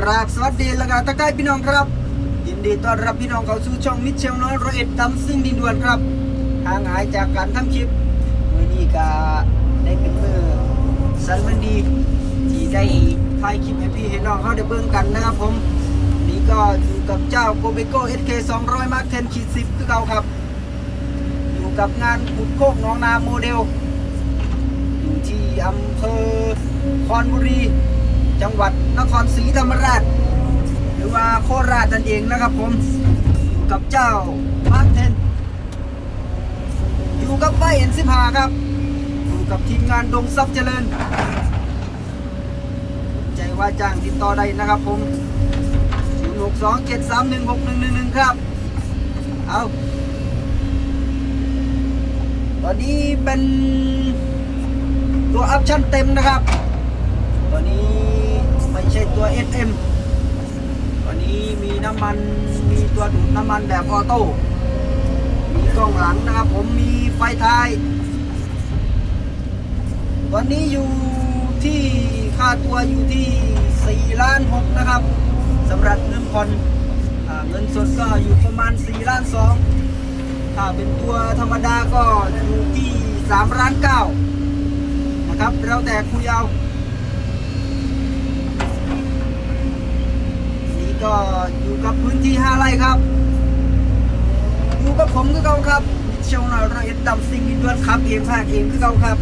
กราบสวัสดีและกาตะไคร้พี่น้องครับ ยินดีต้อนรับพี่น้องเข้าสู่ช่องมิตรเชลน้อยรเอ็ดตำซิ่งดินด่วนครับห่างหายจากการทำคลิปมือนี้ก็ได้เป็นมือสันมันดีที่ได้ถ่ายคลิปให้พี่ให้น้องเขาได้เบิ่งกันนะครับผมนี่ก็อยู่กับเจ้าโกเบโก้ SK 200 Mark 10ขีด10คือเก่าครับ อยู่กับงานขุดโคกน้องนาโมเดลอยู่ที่อำเภอคอนบุรี จังหวัดนครศรีธรรมราช หรือว่าโคราชนั่นเองนะครับผมอยู่กับเจ้ามาร์คเทนอยู่กับไบเอ็นสิพาครับอยู่กับทีมงานดงทรัพย์เจริญ ใจว่าจ้างติดต่อได้นะครับผม0 6 2 7 3 1 6 1 1 1 ครับ เอาตอนนี้เป็นตัวอัพชั่นเต็มนะครับตัวนี้ ช่ตัว SM ตัวนี้มีน้ำมันมีตัวดูดน้ำมันแบบออโต้มีกล้องหลังนะครับผมมีไฟท้ายวันนี้อยู่ที่ค่าตัวอยู่ที่4ล้าน6นะครับสำหรับเงินผ่อนเงินสดก็อยู่ประมาณ4ล้าน2ถ้าเป็นตัวธรรมดาก็อยู่ที่3ล้าน9นะครับเราแต่คุยเอานี่ ก็อยู่กับพื้นที่ 5 ไร่ครับ อยู่กับผมคือเก่าครับเชียวนาเราเอ็ดดำสิ่งมีดวนครับเองภาคเองคือเก่าครับ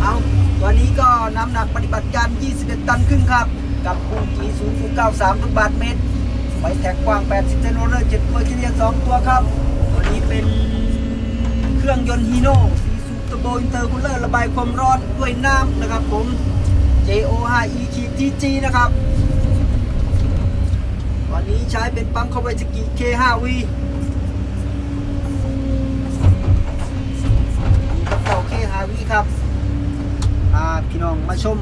เอาตัวนี้ก็น้ำหนักปฏิบัติการ 21 ตันครึ่งครับ กับปูกีสูง93ลูกบาทเมตรไฟแท็กกว้าง 80เซนโรเลอร์7ตัวเฉลี่ย2ตัวครับ ตัวนี้เป็นเครื่องยนต์ฮีโน่สีสูบตโบอินเตอร์คูลเลอร์ระบายความร้อนด้วยน้ำนะครับผม JO5E ขีด TG นะครับ นี้ใช้เป็นปั๊มคาวาซากิ K5V กระเป๋า K5V ครับพี่น้องมาชม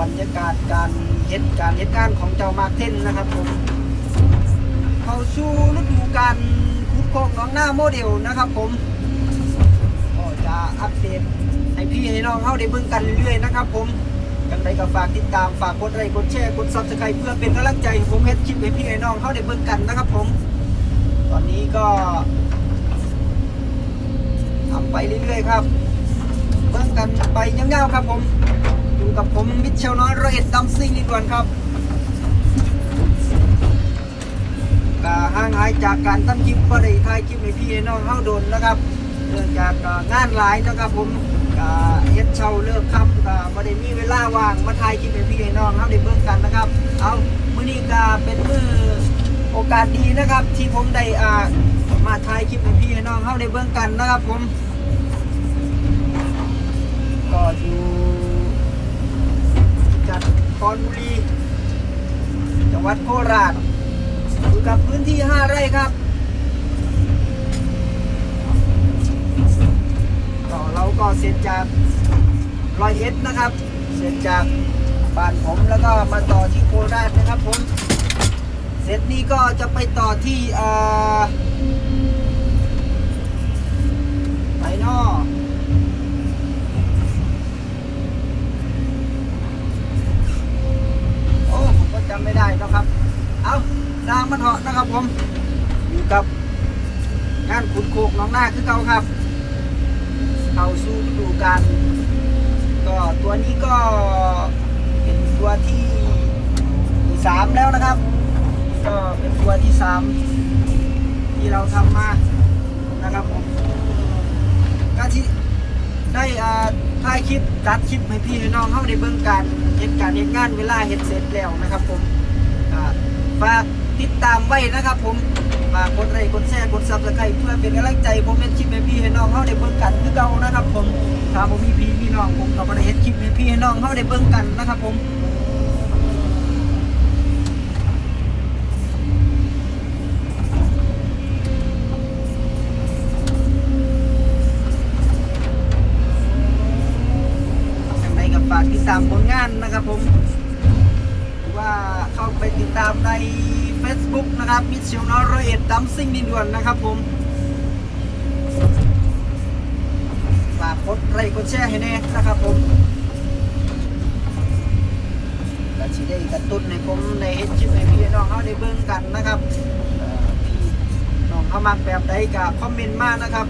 บรรยากาศการเฮ็ดการเฮ็ดงานของเจ้ามาร์เทนนะครับผมเข้าสู่ฤดูการขุดโคกหน้องหน้าโมเดลนะครับผมก็จะอัปเดตให้พี่ให้น้องเข้าได้เบิ่งกันเรื่อยๆนะครับผม ยังไงก็ฝากติดตามฝากกดไลค์กดแชร์กดซับสไครต์เพื่อเป็นกำลังใจผมเฮ็ดคลิปให้พี่ให้น้องเข้าได้เบิ่งกันนะครับผม ตอนนี้ก็ทำไปเรื่อยๆครับเบิ่งกันไปยาวๆครับผมอยู่กับผมมิเชลน้อยรอยเอ็ดดัมซิงนี่ด่วนครับก็ห่างหายจากการตั้งคลิปก็ได้ถ่ายคลิปให้พี่ให้น้องเข้าโดนนะครับ เนื่องจากงานหลายนะครับผมเฮ็ดเช่าเลิกค่ำก็บ่ได้มีเวลาว่างมาถ่ายคลิปให้พี่ให้น้องเข้าได้เบิ่งกันนะครับ เอามื้อนี้ก็เป็นมื้อโอกาสดีนะครับ ที่ผมได้อ่ามาถ่ายคลิปให้พี่ให้น้องเข้าได้เบิ่งกันนะครับผม ก็อยู่จังหวัดคอนบุรีจังหวัดโคราชอยู่กับพื้นที่ 5 ไร่ครับก็ เสร็จจากรอยเอ็ดนะครับ เสร็จจากบ้านผมแล้วก็มาต่อที่โคราชนะครับผมเสร็จนี้ก็จะไปต่อที่อ่อไปนอโอ้ผมก็จำไม่ได้นะครับ เอาดางมาเถอะนะครับผมอยู่กับงานขุดโคกน้องหน้าคือเก่าครับ เข้าสู่ฤดูกาลก็ตัวนี้ก็เป็นตัวที่สามแล้วนะครับ ก็เป็นตัวที่สามที่เราทำมานะครับผมก็ที่ได้อ่าถ่ายคลิปตัดคลิปให้พี่ให้น้องเข้าในเบื้องการเหตุการณ์เหตุงานเวลาเห็นเสร็จแล้วนะครับผมฝากติดตามไว้นะครับผมาก กดไลค์กดแชร์กดซับสไครต์เพื่อเป็นกำลังใจผมเป็นคลิปให้พี่ให้น้องเข้าในเบื้องกันคือเก่านะครับ ผมถ้าผมมีพี่มีน้องผมก็มาได้เห็นคลิปให้พี่ให้น้องเข้าในเบื้องกันนะครับผมอย่างไรกับฝากติดตามผลงานนะครับผมว่าเข้าไปติดตามใน Facebook นะครับมิชเชลนอร์เอ็ดดัมซิงดินด่วนนะครับผมฝากกดไลค์กดแชร์ให้แน่นะครับผมและชีได้กระตุ้นในผมในเห็นคลิปในพี่น้องเขาได้เบิ่งกันนะครับพี่น้องเขามักแบบใดก็คอมเมนต์มานะครับ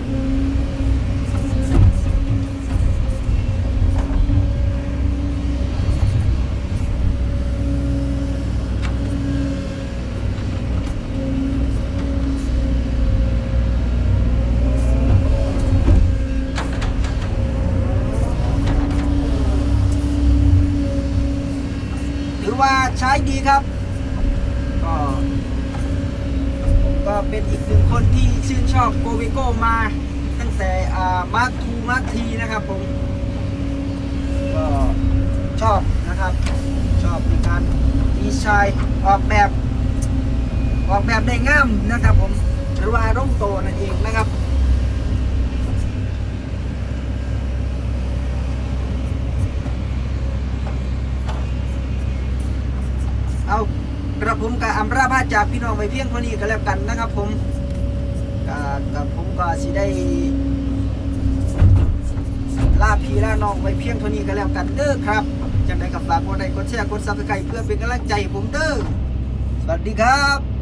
ว่าใช้ดีครับ ก็ผมก็เป็นอีกหนึ่งคนที่ชื่นชอบโกเวโก้มา ตั้งแต่มาทูมาทีนะครับผม ก็ชอบนะครับ ชอบในการดีไซน์ออกแบบ ออกแบบได้งามนะครับผม หรือว่าร่มโตนั่นเองนะครับ จากพี่น้องไปเพียงเท่านี้ก็แล้วกันนะครับผมกับผมก็สิได้ลาพี่ลาน้องไปเพียงเท่านี้ก็แล้วกันเด้อครับจังไดกับฝากกดไลค์กดแชร์กดซับสไครต์เพื่อเป็นกำลังใจผมเด้อสวัสดีครับ